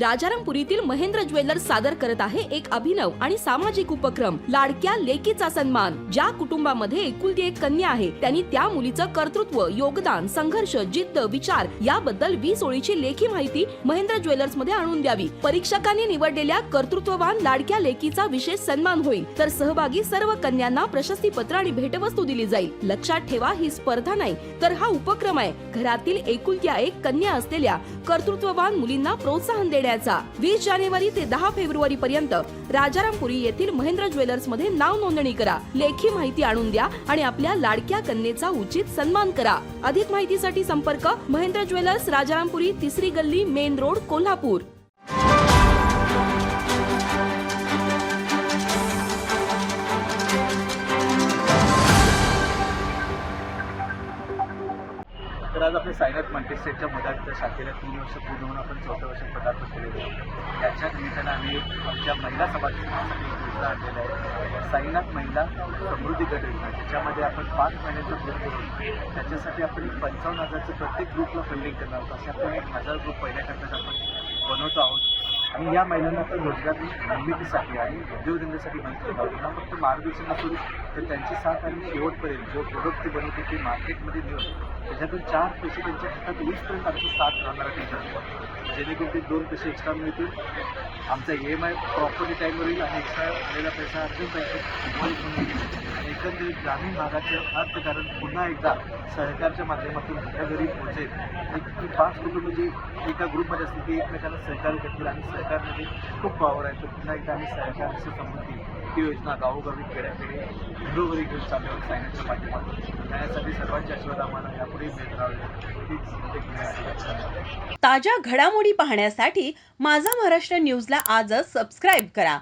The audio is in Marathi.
राजारामपुरीतील महेंद्र ज्वेलर्स सादर करत आहे एक अभिनव आणि सामाजिक उपक्रम लाडक्या लेकीचा सन्मान ज्या कुटुंबामध्ये एकुलती एक कन्या आहे. त्यांनी त्या मुलीचं कर्तृत्व योगदान संघर्ष जिद्द विचार याबद्दल वीस ओळीची लेखी माहिती महेंद्र ज्वेलर्समध्ये आणून द्यावी. परीक्षकांनी निवडलेल्या कर्तृत्ववान लाडक्या लेकीचा विशेष सन्मान होईल. तर सहभागी सर्व कन्यांना प्रशस्ती पत्र आणि भेटवस्तू दिली जाईल. लक्षात ठेवा ही स्पर्धा नाही तर हा उपक्रम आहे. घरातील एकुलत्या एक कन्या असलेल्या कर्तृत्ववान मुलींना प्रोत्साहन देण्याचा वीस जानेवारी ते दहा फेब्रुवारी पर्यंत राजारामपुरी येथील महेंद्र ज्वेलर्समध्ये नाव नोंदणी करा. लेखी माहिती आणून द्या आणि आपल्या लाडक्या कन्येचा उचित सन्मान करा. अधिक माहितीसाठी संपर्क महेंद्र ज्वेलर्स राजारामपुरी तिसरी गल्ली मेन रोड कोल्हापूर. तर आज आपल्या सायनाथ मल्टीस्टेटच्या मदारीच्या शाखेला तीन वर्ष पूर्ण होऊन आपण चौथ्या वर्षात पदार्पण केलेले आहे. त्याच्या निमित्तानं आम्ही आमच्या महिला सभागृहासाठी एक योजना आणलेला आहे. साईनाथ महिला समृद्धी गट योजना त्याच्यामध्ये आपण पाच महिन्याचा ग्रुप करून त्याच्यासाठी आपण एक पंचावन्न हजारचं प्रत्येक ग्रुपला फंडिंग करणार आहोत. असे आपण एक हजार ग्रुप पहिल्या टप्प्यात आपण बनवतो आहोत. आणि या महिलांना आपण रोजगार निर्मितीसाठी आणि उद्योगधंद्यासाठी मदत करत आहोत. फक्त मार्गदर्शन नसून तर त्यांची साथ आणि शेवटपर्यंत जो प्रोडक्ट ते बनवते ते मार्केटमध्ये नेऊन त्याच्यातून चार पैसे त्यांच्या हातात वीसपर्यंत आमची साथ राहणार त्यांच्या जेणेकरून ते दोन पैसे एक्स्ट्रा मिळतील. आमचा ई एम आय प्रॉपर्टी टाईमवर येईल आणि एक्स्ट्रा आलेला पैसा अजून पैसे एकंदरीत ग्रामीण भागाचे अर्थकारण पुन्हा एकदा सहकारच्या माध्यमातून घरा घरी पोहोचेल एक ती पाच कुटुंब जी एका ग्रुपमध्ये असतील ती एकमेकांना सहकार्य करतील आणि सहकारमध्ये खूप वावर आहे. तर पुन्हा एकदा आम्ही सहकारची संबंधित ही योजना गावोगावी खेड्याकडे घरोघरी घेऊन चालल्यावर सांगण्याच्या माध्यमातून त्यासाठी सर्वांच्या आशीर्वाद आम्हाला यापुढे मिळत राहावे. ताज्या घडामोडी पाहण्यासाठी माझा महाराष्ट्र न्यूजला आजच सबस्क्राईब करा.